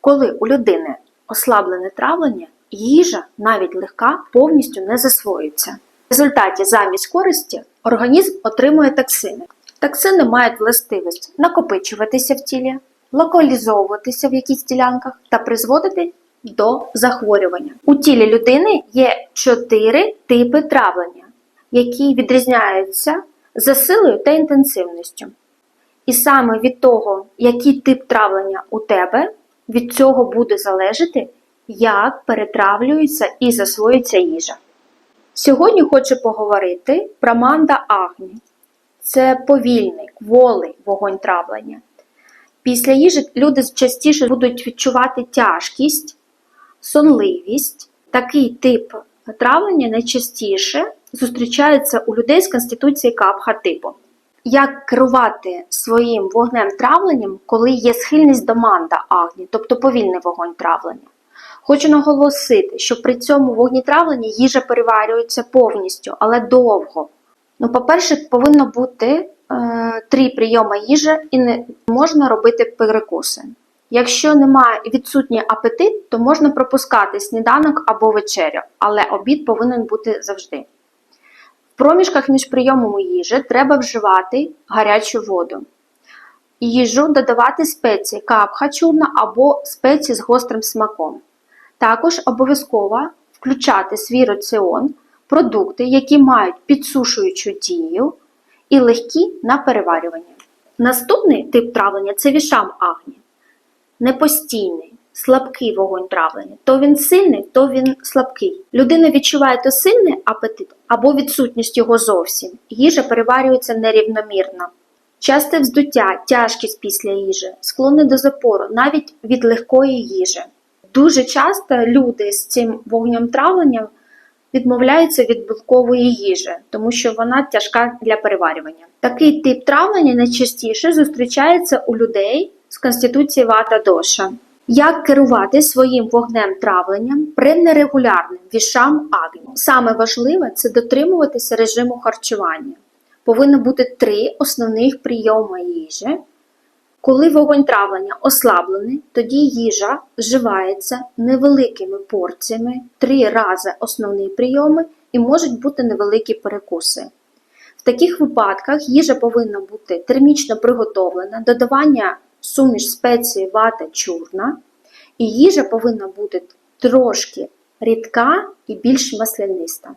Коли у людини ослаблене травлення, їжа, навіть легка, повністю не засвоюється. В результаті замість користі організм отримує токсини. Токсини мають властивість накопичуватися в тілі, локалізовуватися в якихось ділянках та призводити до захворювання. У тілі людини є чотири типи травлення, які відрізняються за силою та інтенсивністю. І саме від того, який тип травлення у тебе, від цього буде залежати, як перетравлюється і засвоюється їжа. Сьогодні хочу поговорити про манда агні. Це повільний, кволий вогонь травлення. Після їжі люди частіше будуть відчувати тяжкість, сонливість. Такий тип травлення найчастіше зустрічається у людей з конституції капха типу. Як керувати своїм вогнем травленням, коли є схильність до манда агні, тобто повільний вогонь травлення? Хочу наголосити, що при цьому вогні травлення їжа переварюється повністю, але довго. Ну, по-перше, повинно бути е, три прийоми їжі і не можна робити перекуси. Якщо немає відсутній апетит, то можна пропускати сніданок або вечерю, але обід повинен бути завжди. Проміжках між прийомами їжі треба вживати гарячу воду. Їжу додавати спеції капха чурна або спеції з гострим смаком. Також обов'язково включати свій раціон продукти, які мають підсушуючу дію і легкі на переварювання. Наступний тип травлення це вішам агні. Непостійний, слабкий вогонь травлення. То він сильний, то він слабкий. Людина відчуває то сильний апетит або відсутність його зовсім. Їжа переварюється нерівномірно. Часте вздуття, тяжкість після їжі, склонний до запору, навіть від легкої їжі. Дуже часто люди з цим вогнем травленням відмовляються від білкової їжі, тому що вона тяжка для переварювання. Такий тип травлення найчастіше зустрічається у людей з конституції вата доша. Як керувати своїм вогнем травленням при нерегулярним вішам агні? Саме важливе це дотримуватися режиму харчування. Повинно бути три основних прийоми їжі. Коли вогонь травлення ослаблений, тоді їжа вживається невеликими порціями, три рази основні прийоми і можуть бути невеликі перекуси. В таких випадках їжа повинна бути термічно приготовлена, додавання суміш спеції вата чорна, і їжа повинна бути трошки рідка і більш масляниста.